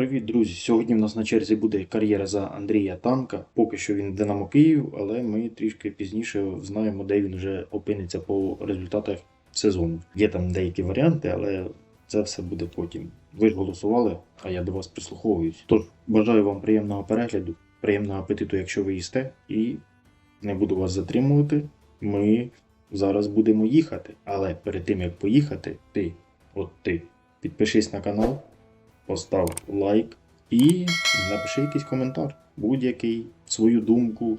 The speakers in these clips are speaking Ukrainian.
Привіт, друзі! Сьогодні в нас на черзі буде кар'єра за Андрія Танка. Поки що він Динамо Київ, але ми трішки пізніше знаємо, де він вже опиниться по результатах сезону. Є там деякі варіанти, але це все буде потім. Ви ж голосували, а я до вас прислуховуюсь. Тож бажаю вам приємного перегляду, приємного апетиту, якщо ви їсте, і не буду вас затримувати. Ми зараз будемо їхати. Але перед тим як поїхати, ти, от ти, підпишись на канал постав лайк і напиши якийсь коментар, будь-який, свою думку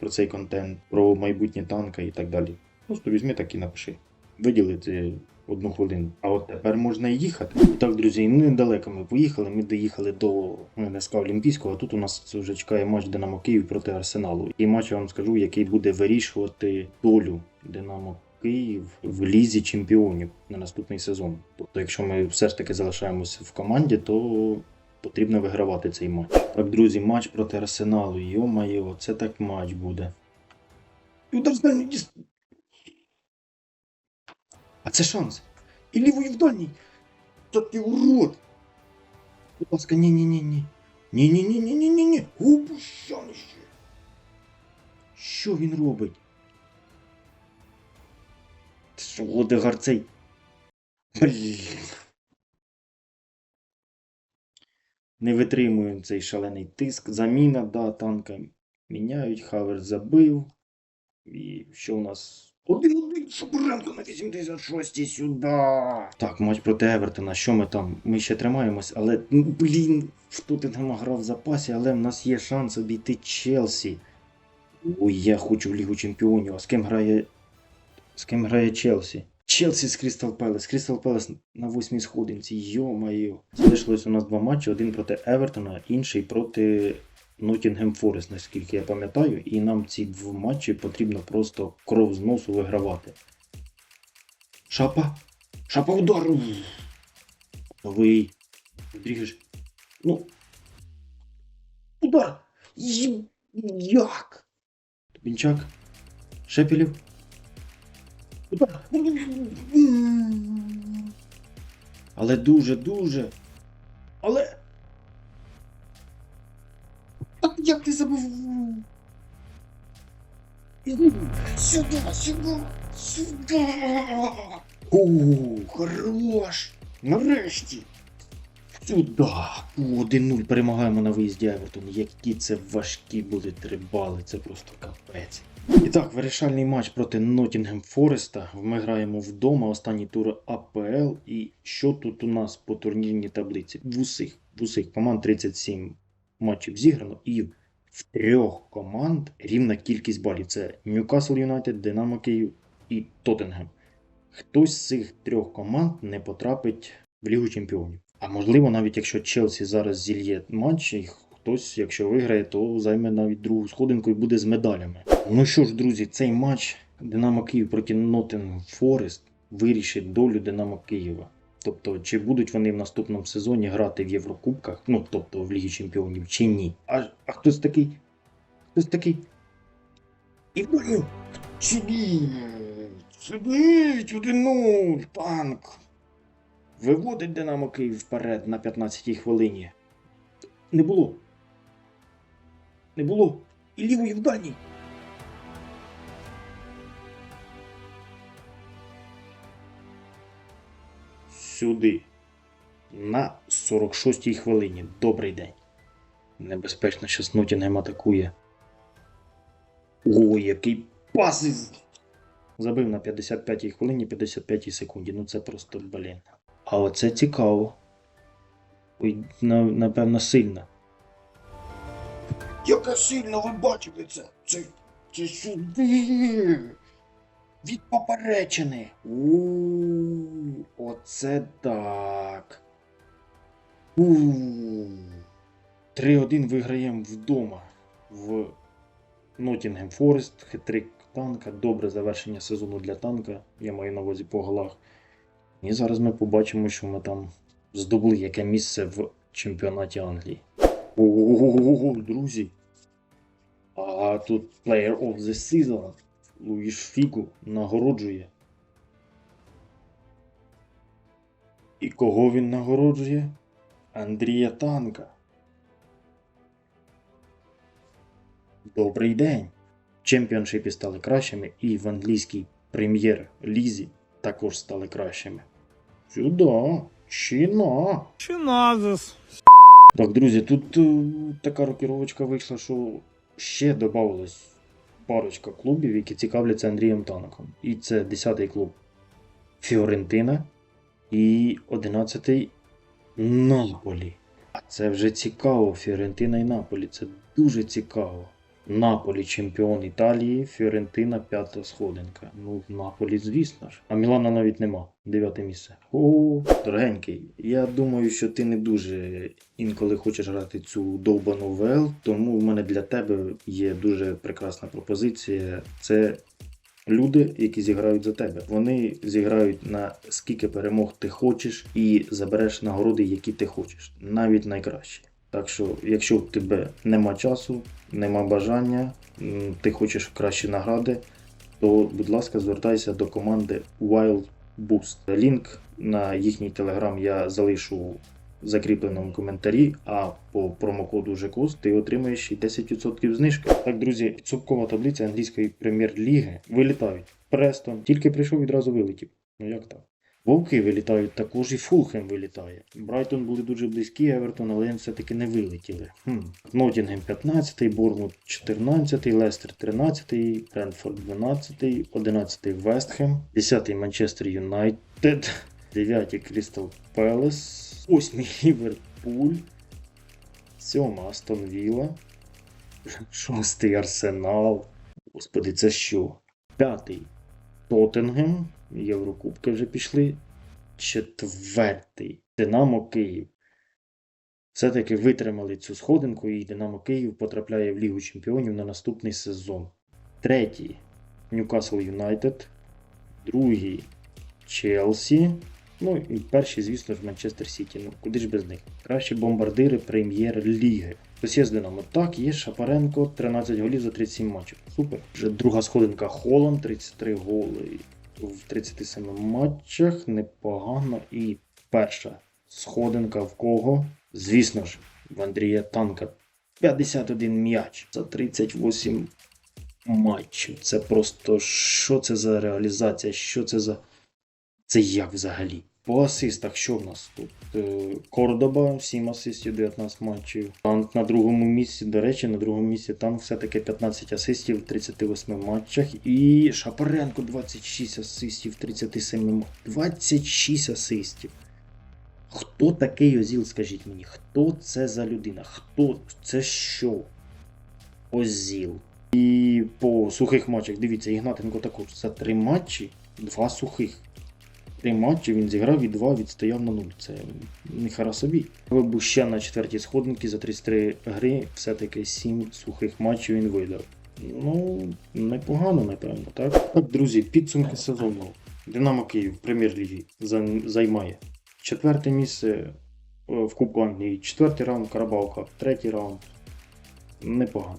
про цей контент, про майбутнє танка і так далі. Просто візьми так і напиши. Виділити одну хвилину. А от тепер можна і їхати. І так, друзі, ну недалеко ми поїхали. Ми доїхали до НСК Олімпійського. а Тут у нас вже чекає матч Динамо Київ проти Арсеналу. І матч я вам скажу, який буде вирішувати долю Динамо Київ в лізі чемпіонів на наступний сезон. Тобто, якщо ми все ж таки залишаємося в команді, то потрібно вигравати цей матч. Так, друзі, матч проти Арсеналу. Йо-майо, це так матч буде. Удар з дальньої А це шанс. І лівою в. Та ти урод. Будь ласка, ні-ні-ні-ні. Ні-ні-ні-ні-ні-ні. Обущанище. Що він робить? Що Одегар цей? Блін. Не витримуємо цей шалений тиск. Заміна, да, танка міняють. Хавер забив. І що у нас? Один-один Шабуренко на 86-й сюди. Так, матч проти Евертона. Що ми там? Ми ще тримаємось, але. ну, Блін, хто ти там грав в запасі, але в нас є шанс обійти Челсі. Ой, я хочу в Лігу Чемпіонів. А з ким грає з ким грає Челсі? Челсі з Крістал Пелес. Крістал Пелес на восьмій сходинці. Йо-моє. Залишилось у нас два матчі: один проти Евертона, інший проти Ноттінгем Форест, наскільки я пам'ятаю. І нам ці два матчі потрібно просто кров з носу вигравати. Шапа! Шапа удару! Новий. Дріжеш. Ну. Удар! Як? Бінчак. Шепелів. Але дуже, дуже. Але. А як ти забув? Сюди, сюди, сюди. О, хорош. Нарешті. Сюди. О, 1-0 перемагаємо на виїзді Евертон. Які це важкі були три бали, це просто капець. І так, вирішальний матч проти Ноттінгем Фореста. Ми граємо вдома, останній тур АПЛ. І що тут у нас по турнірній таблиці? В усіх, в усіх команд 37 матчів зіграно, і в трьох команд рівна кількість балів. Це Ньюкасл Юнайтед, Динамо Київ і Тоттенгем. Хтось з цих трьох команд не потрапить в Лігу Чемпіонів. А можливо, навіть якщо Челсі зараз зільє матч, і хтось, якщо виграє, то займе навіть другу сходинку і буде з медалями. Ну що ж, друзі, цей матч Динамо Київ проти Ноттингем Форест вирішить долю Динамо Києва. Тобто, чи будуть вони в наступному сезоні грати в Єврокубках, ну тобто в Лігі Чемпіонів, чи ні. А, а хтось такий. Хтось такий. І блін, сидіть, сидіть, 1-0, танк. Виводить Динамо Київ вперед на 15-й хвилині. Не було. Не було. І лівої в. Сюди. На 46-й хвилині. Добрий день. Небезпечно, що Снутінгем атакує. О, який пас! Забив на 55-й хвилині, 55-й секунді. Ну це просто блін. А оце цікаво. Ой, напевно, сильно. Яка сильно ви бачите це? Це, це сюди. Від поперечини. У, оце так. У. 3-1 виграємо вдома в Ноттінгем Форест. Хитрик танка. Добре завершення сезону для танка. Я маю на увазі по голах. І зараз ми побачимо, що ми там здобули яке місце в чемпіонаті Англії. Ого, друзі. А тут Player of the Season. Луїш Фігу нагороджує. І кого він нагороджує? Андрія Танка. Добрий день. Чемпіоншипі стали кращими і в англійській прем'єр-лізі також стали кращими. Сюди, чина. Чиназис. Так, друзі, тут е, така рокіровочка вийшла, що ще додавалось парочка клубів, які цікавляться Андрієм Танком. І це 10-й клуб Фіорентина і 11-й Наполі. А це вже цікаво. Фіорентина і Наполі. Це дуже цікаво. Наполі чемпіон Італії, Фіорентина п'ята сходинка. Ну, Наполі, звісно ж. А Мілана навіть нема. Дев'яте місце. О, дорогенький, я думаю, що ти не дуже інколи хочеш грати цю довбану ВЛ, тому в мене для тебе є дуже прекрасна пропозиція. Це люди, які зіграють за тебе. Вони зіграють на скільки перемог ти хочеш і забереш нагороди, які ти хочеш, навіть найкращі. Так що, якщо в тебе нема часу, нема бажання, ти хочеш кращі награди, то, будь ласка, звертайся до команди Wild Boost. Лінк на їхній телеграм я залишу в закріпленому коментарі, а по промокоду ЖКОС ти отримаєш і 10% знижки. Так, друзі, підсумкова таблиця англійської прем'єр-ліги вилітають. Престон тільки прийшов відразу вилетів. Ну як так? Вовки вилітають, також і Фулхем вилітає. Брайтон були дуже близькі, Евертон, але все-таки не вилетіли. Хм. Нотінгем 15, Бормут 14, Лестер 13, Брентфорд 12, 11 Вестхем, 10-й Манчестер Юнайтед, 9 Крістал Пелес, 8 Ліверпуль, 7 Астон Вілла, 6 Арсенал. Господи, це що? П'ятий Тоттенгем, Єврокубки вже пішли. Четвертий Динамо Київ. Все-таки витримали цю сходинку, і Динамо Київ потрапляє в Лігу Чемпіонів на наступний сезон. Третій Ньюкасл Юнайтед. Другий Челсі. Ну і перший, звісно ж, Манчестер Сіті. Ну куди ж без них? Кращі бомбардири прем'єр-ліги. Хтось є з Динамо. Так, є Шапаренко, 13 голів за 37 матчів. Супер. Вже друга сходинка Холланд, 33 голи в 37 матчах. Непогано. І перша сходинка в кого? Звісно ж, в Андрія Танка 51 м'яч за 38 матчів. Це просто що це за реалізація? Що це за. Це як взагалі? По асистах, що в нас тут? Е, Кордоба, 7 асистів, 19 матчів. Танк на другому місці. До речі, на другому місці танк все-таки 15 асистів в 38 матчах. І Шапаренко 26 асистів в 37 матчах. 26 асистів. Хто такий Озіл, скажіть мені? Хто це за людина? Хто це що? Озіл. І по сухих матчах, дивіться, Ігнатенко також за три матчі, два сухих. Три матчі він зіграв і два відстояв на нуль. Це ніхара собі. Був ще на четвертій сходинці за 33 гри, все-таки 7 сухих матчів він видав. Ну, непогано, напевно, так? Так, друзі, підсумки сезону. Динамо Київ в прем'єр-лігі займає четверте місце е, в Кубку Англії, четвертий раунд Карабалка, третій раунд. Непогано.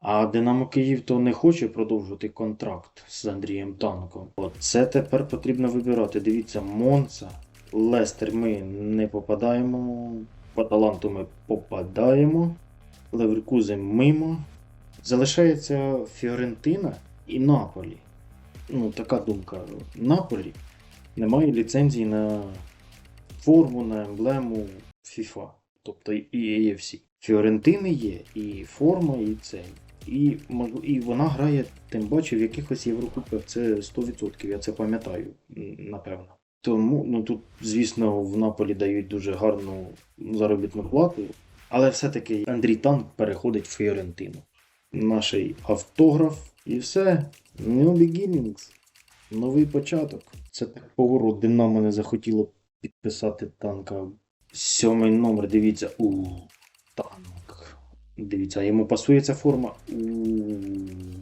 А Динамо Київ то не хоче продовжувати контракт з Андрієм Танком. Оце тепер потрібно вибирати. Дивіться, Монца, Лестер ми не попадаємо. По таланту ми попадаємо. Леверкузен мимо. Залишається Фіорентина і Наполі. Ну, така думка. Наполі немає ліцензії на форму, на емблему FIFA, тобто і AFC. Фіорентини є, і форма, і цей. І, і вона грає, тим бачу, в якихось Єврокубках це 100%, я це пам'ятаю, напевно. Тому, ну тут, звісно, в Наполі дають дуже гарну заробітну плату, але все-таки Андрій Танк переходить в Фіорентину. Наш автограф і все. New beginnings. Новий початок. Це так поворот. Динамо не захотіло підписати танка. Сьомий номер, дивіться. У танк. Дивіться, йому пасує ця форма.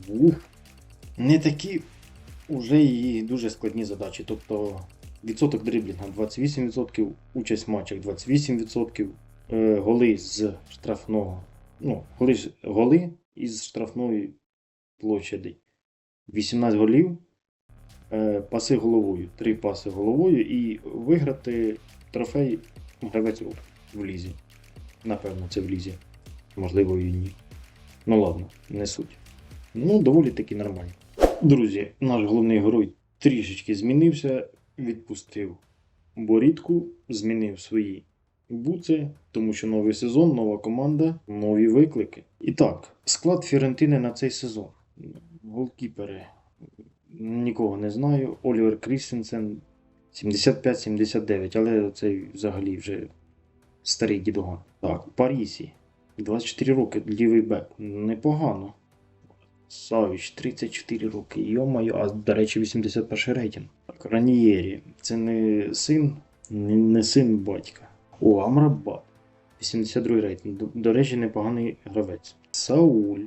У Не такі вже і дуже складні задачі. Тобто відсоток дриблінга 28%, участь в матчах 28%, е, голи з штрафного. Ну, голи, голи із штрафної площади. 18 голів. Е, паси головою. Три паси головою і виграти трофей гравець в лізі. Напевно, це в лізі. Можливо, і ні. Ну ладно, не суть. Ну, доволі таки нормально. Друзі, наш головний герой трішечки змінився, відпустив борідку, змінив свої буци, тому що новий сезон, нова команда, нові виклики. І так, склад Фіорентини на цей сезон. Голкіпери. Нікого не знаю. Олівер Крістенсен 75-79, але це взагалі вже старий дідуган. Так, Парісі. 24 роки, лівий бек. Непогано. Савіч, 34 роки. Йомаю, а до речі, 81 рейтинг. Так. Це не син, не, не син батька. О, Амрабат. 82 рейтинг. До, до речі, непоганий гравець. Сауль.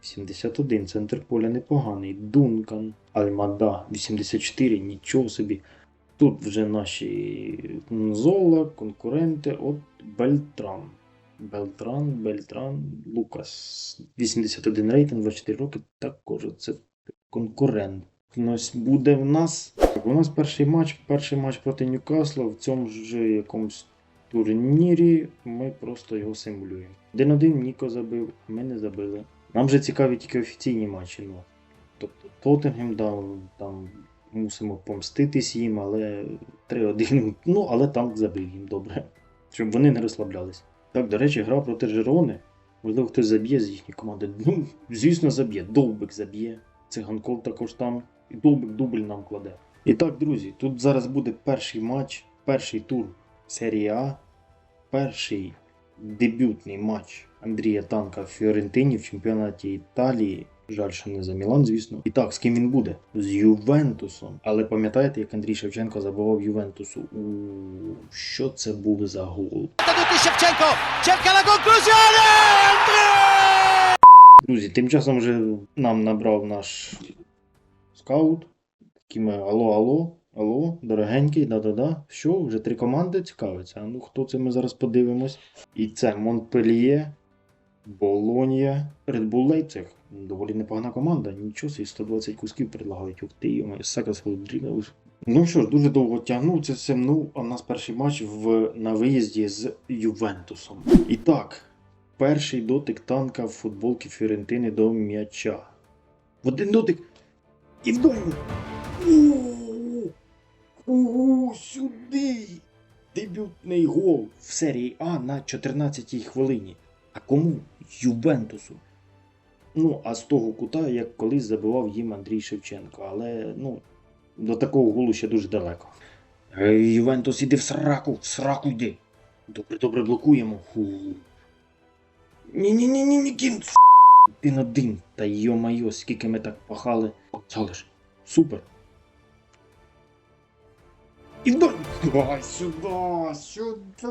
71, центр поля непоганий. Дункан. Альмада 84, нічого собі. Тут вже наші Зола, конкуренти. От Бельтран. Белтран, Бельтран, Лукас. 81 рейтинг, 24 роки. Також це конкурент. Ось буде в нас. Так, у нас перший матч. Перший матч проти Ньюкасла. В цьому ж якомусь турнірі ми просто його симулюємо. 1-1 Ніко забив, а ми не забили. Нам же цікаві тільки офіційні матчі. Ну. Тобто Тоттенгем дав, там мусимо помститись їм, але 3-1. Ну, але там забив їм добре. Щоб вони не розслаблялись. Так, до речі, гра проти Жерони. Можливо, хтось заб'є з їхньої команди. Ну, звісно, заб'є. Довбик заб'є. Циганков також там. І Довбик дубль нам кладе. І так, друзі, тут зараз буде перший матч, перший тур серії А, перший дебютний матч Андрія Танка в Фіорентині в чемпіонаті Італії. Жаль, що не за Мілан, звісно. І так, з ким він буде? З Ювентусом. Але пам'ятаєте, як Андрій Шевченко забивав Ювентусу? У що це був за гол? Shevchenko cerca la conclusione Andrea Друзі, тим часом вже нам набрав наш скаут. Такі ми алло, алло, алло, дорогенький, да-да-да. Що, вже три команди цікавиться. Ну хто це ми зараз подивимось? І це Монпельє, Болонія, Red Bull Leipzig. Доволі непогана команда. Нічого собі 120 кусків предлагають. Ух ти, йома, Секас Холодрігавус. Ну що ж, дуже довго тягнув це все. Ну, а в нас перший матч в, на виїзді з Ювентусом. І так, перший дотик танка в футболці Фіорентини до м'яча. В один дотик. І в дальню. Ого, сюди. Дебютний гол в серії А на 14-й хвилині. А кому? Ювентусу. Ну, а з того кута, як колись забивав їм Андрій Шевченко. Але ну, до такого голу ще дуже далеко. Ей, Ювентус, іди в сраку, в сраку йди. Добре, добре, блокуємо. Ні-ні-ні, ні кін. Один один. Та йо-майо, скільки ми так пахали. Ж. Супер. І. Ай, сюди, сюди.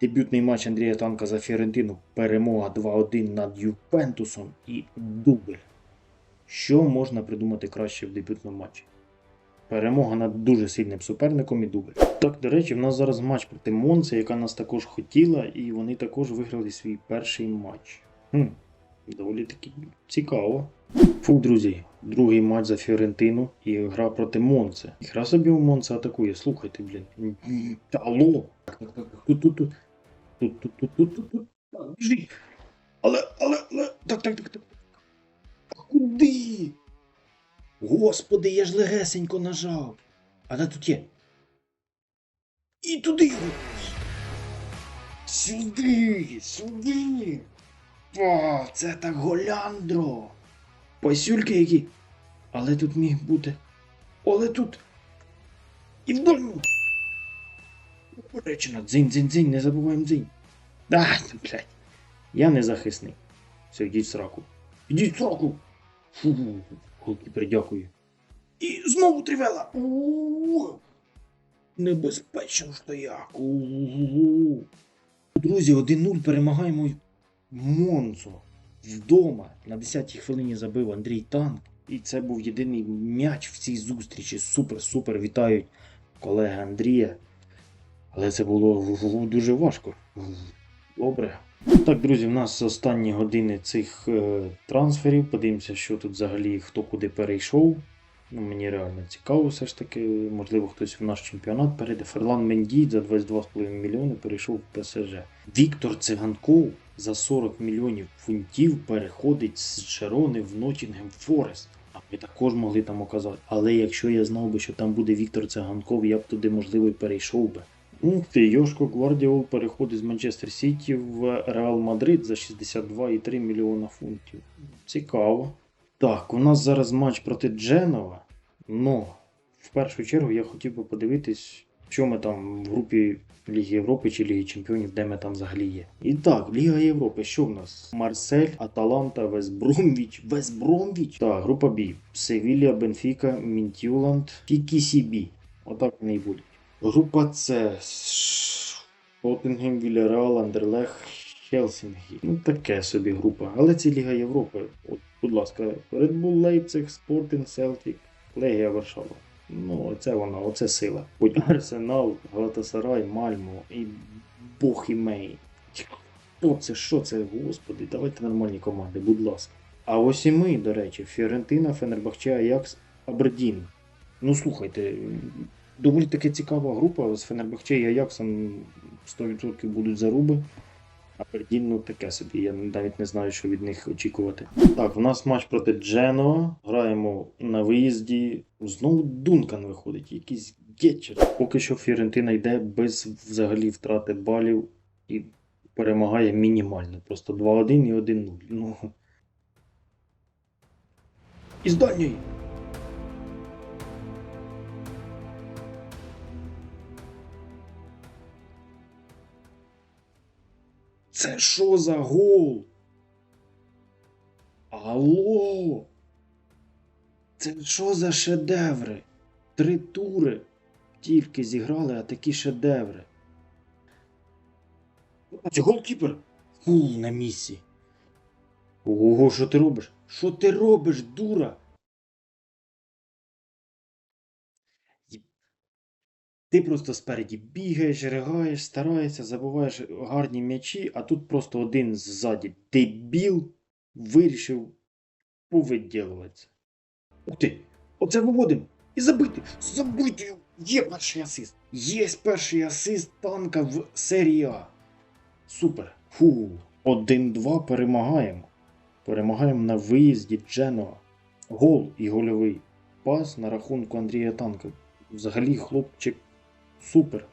Дебютний матч Андрія Танка за Фіорентину. Перемога 2-1 над Ювентусом і дубль. Що можна придумати краще в дебютному матчі? Перемога над дуже сильним суперником і дубль. Так, до речі, в нас зараз матч проти Монце, яка нас також хотіла, і вони також виграли свій перший матч. Хм, доволі таки цікаво. Фу, друзі, другий матч за Фіорентину і гра проти Монце. Гра собі у Монце атакує, слухайте, блін. Алло! Тут, тут, тут. Тут, тут, тут, тут, тут, тут. Так. Але, але, але. Так, так, так, так. А Куди? Господи, я ж легесенько нажав. А де тут є? І туди. його. Сюди, сюди. О, це так Голяндро. Пасюльки які. Але тут міг бути. Але тут. І в дольну. Дзинь, дзинь, дзинь, не забуваємо дзинь. А, блядь. Я не захисний. Все, йдіть в сраку. Ідіть в сраку. Фу, голкіпер, дякую. І знову тривела. Небезпечно ж то як. Друзі, 1-0 перемагаємо Монцо. Вдома на 10-й хвилині забив Андрій Танк. І це був єдиний м'яч в цій зустрічі. Супер-супер. Вітають колеги Андрія. Але це було дуже важко. Добре. Так, друзі, в нас останні години цих е, трансферів. Подивимося, що тут взагалі хто куди перейшов. Ну, мені реально цікаво, все ж таки. Можливо, хтось в наш чемпіонат перейде. Ферлан Мендій за 22,5 мільйони перейшов в ПСЖ. Віктор Циганков за 40 мільйонів фунтів переходить з Шерони в Нотінгем Форест. А ми також могли там оказати. Але якщо я знав би, що там буде Віктор Циганков, я б туди, можливо, і перейшов би. Ух ти, Йошко Гвардіол переходить з Манчестер Сіті в Реал Мадрид за 62,3 мільйона фунтів. Цікаво. Так, у нас зараз матч проти Дженова. Ну, в першу чергу я хотів би подивитись, що ми там в групі Ліги Європи чи Ліги Чемпіонів, де ми там взагалі є. І так, Ліга Європи, що в нас? Марсель, Аталанта, Весбромвіч, Весбромвіч. Так, група Б. Севілія, Бенфіка, Мінтюланд, Кікісібі. Отак вони і будуть. Група С. Тоттенгем, Вільяреал, Андерлех, Хелсінгі. Ну, таке собі група. Але це Ліга Європи. От, будь ласка, Red Bull Лейпциг, Спортинг, Селтік, Легія Варшава. Ну, оце вона, оце сила. Будь Арсенал, Галатасарай, Мальмо і Бог і Мей. Хто це? Що це? Господи, давайте нормальні команди, будь ласка. А ось і ми, до речі, Фіорентина, Фенербахче, Аякс, Абердін. Ну слухайте, доволі таки цікава група з Фенербахче і Аяксом 100% будуть заруби. Абердін, ну таке собі, я навіть не знаю, що від них очікувати. Так, в нас матч проти Дженоа. Граємо на виїзді. Знову Дункан виходить, якийсь гетчер. Поки що Фіорентина йде без взагалі втрати балів і перемагає мінімально. Просто 2-1 і 1-0. Ну. Із дальньої. Це що за гол? Алло? Це що за шедеври? Три тури тільки зіграли, а такі шедеври. Це голкіпер. Фу, на місці. Ого, що ти робиш? Що ти робиш, дура? Ти просто спереді бігаєш, ригаєш, стараєшся, забуваєш гарні м'ячі, а тут просто один ззаді дебіл вирішив повиділуватися. Ух ти! Оце виводимо! І забити! Забити! Є перший асист! Є перший асист танка в серії А. Супер! Фу! 1-2 перемагаємо. Перемагаємо на виїзді Дженоа. Гол і гольовий пас на рахунку Андрія Танка. Взагалі, хлопчик супер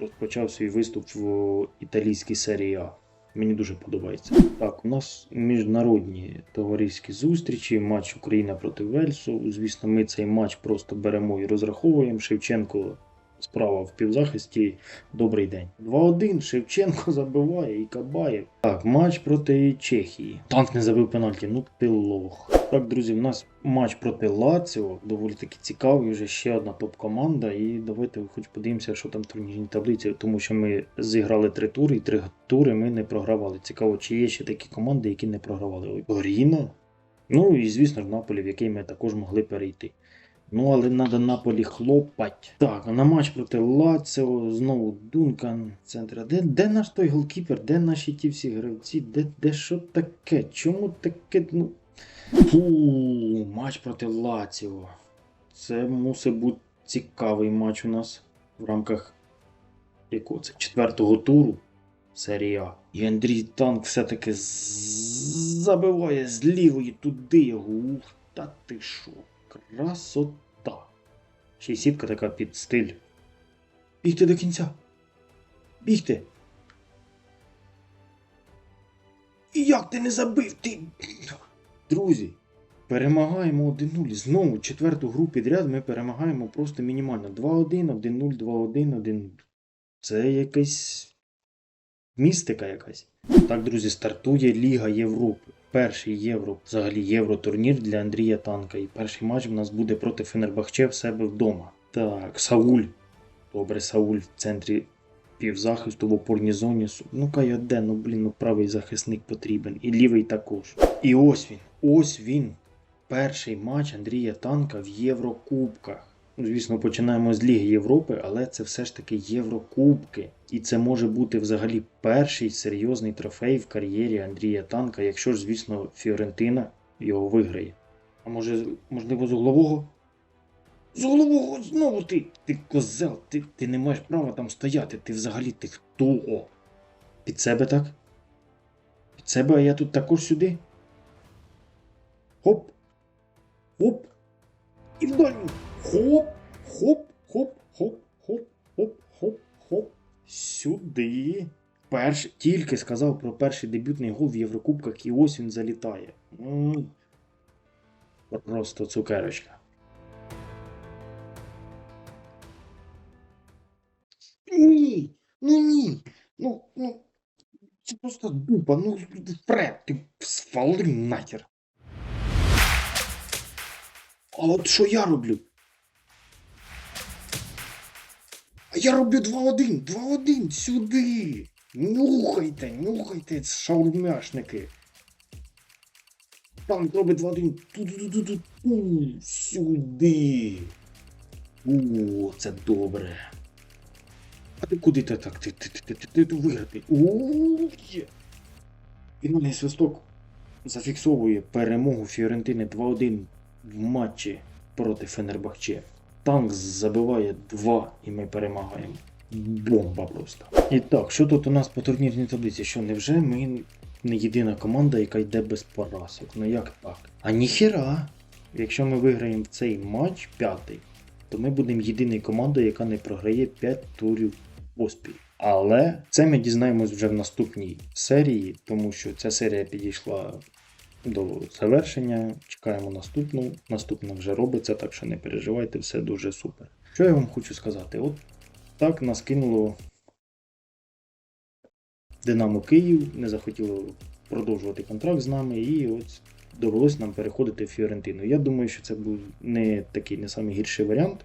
розпочав свій виступ в італійській серії А. Мені дуже подобається. Так, у нас міжнародні товариські зустрічі, матч Україна проти Вельсу. Звісно, ми цей матч просто беремо і розраховуємо. Шевченко справа в півзахисті. Добрий день. 2-1. Шевченко забиває і Кабаєв. Так, матч проти Чехії. Танк не забив пенальті. Ну ти лох. Так, друзі, у нас матч проти Лаціо. Доволі таки цікавий. Вже ще одна топ-команда. І давайте хоч подивимося, що там в турнірній таблиці, тому що ми зіграли три тури, і три тури ми не програвали. Цікаво, чи є ще такі команди, які не програвали. Ой, Оріно. Ну і звісно ж Наполі, в який ми також могли перейти. Ну, але треба Наполі хлопать. Так, на матч проти Лаціо, знову Дункан, центр. Де, де наш той голкіпер? Де наші ті всі гравці? Де, де що таке? Чому таке? Ну. Фу, матч проти Лаціо. Це мусить бути цікавий матч у нас в рамках якого це четвертого туру серії А. І Андрій Танк все-таки забиває з лівої туди його. Ух, та ти що? Красота. Ще й сітка така під стиль. Бігти до кінця. Бігти. І як ти не забив? Ти. Друзі, перемагаємо 1-0. Знову четверту гру підряд ми перемагаємо просто мінімально. 2-1, 1-0, 2-1, 1-0. Це якась містика якась. Так, друзі, стартує Ліга Європи. Перший євро, взагалі євротурнір для Андрія Танка. І перший матч в нас буде проти Фенербахче в себе вдома. Так, Сауль. Добре, Сауль в центрі півзахисту в опорній зоні. Ну Кайоде, ну блін, ну правий захисник потрібен. І лівий також. І ось він. Ось він. Перший матч Андрія Танка в Єврокубках. Ну, Звісно, починаємо з Ліги Європи, але це все ж таки Єврокубки. І це може бути взагалі перший серйозний трофей в кар'єрі Андрія Танка, якщо ж, звісно, Фіорентина його виграє. А може, можливо, з углового? З голового знову ти. Ти козел, ти, ти не маєш права там стояти. Ти взагалі ти хто? Під себе так? Під себе, а я тут також сюди. Хоп. Хоп. І в дальню. Хоп, хоп, хоп, хоп, хоп, хоп, хоп, хоп. Сюди. Перш тільки сказав про перший дебютний гол в Єврокубках і ось він залітає. Просто цукерочка. Ні, ну ні. Ну, ну. Це просто дупа, ну фред, ти свали нахер. А от що я роблю? А я роблю 2-1, 2-1, сюди. Нюхайте, нюхайте, шаурмяшники. Там робить 2-1. Ту-ту-ту-ту-ту. Сюди. О, це добре. А ти куди ти так? Ти, ти, ти, ти, ти виграти. О, є. Фінальний свисток зафіксовує перемогу Фіорентини 2-1 в матчі проти Фенербахче. Танк забиває 2 і ми перемагаємо. Бомба просто. І так, що тут у нас по турнірній таблиці? Що невже ми не єдина команда, яка йде без поразок? Ну як так? А ніхера! Якщо ми виграємо цей матч п'ятий, то ми будемо єдиною командою, яка не програє 5 турів поспіль. Але це ми дізнаємось вже в наступній серії, тому що ця серія підійшла до завершення. Чекаємо наступну. Наступна вже робиться, так що не переживайте, все дуже супер. Що я вам хочу сказати? От так нас кинуло Динамо Київ, не захотіло продовжувати контракт з нами, і от довелось нам переходити в Фіорентину. Я думаю, що це був не такий не самий гірший варіант.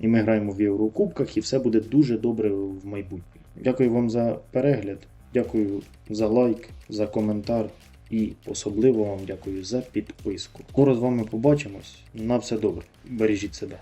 І ми граємо в Єврокубках, і все буде дуже добре в майбутньому. Дякую вам за перегляд, дякую за лайк, за коментар і особливо вам дякую за підписку. Скоро з вами побачимось. На все добре. Бережіть себе.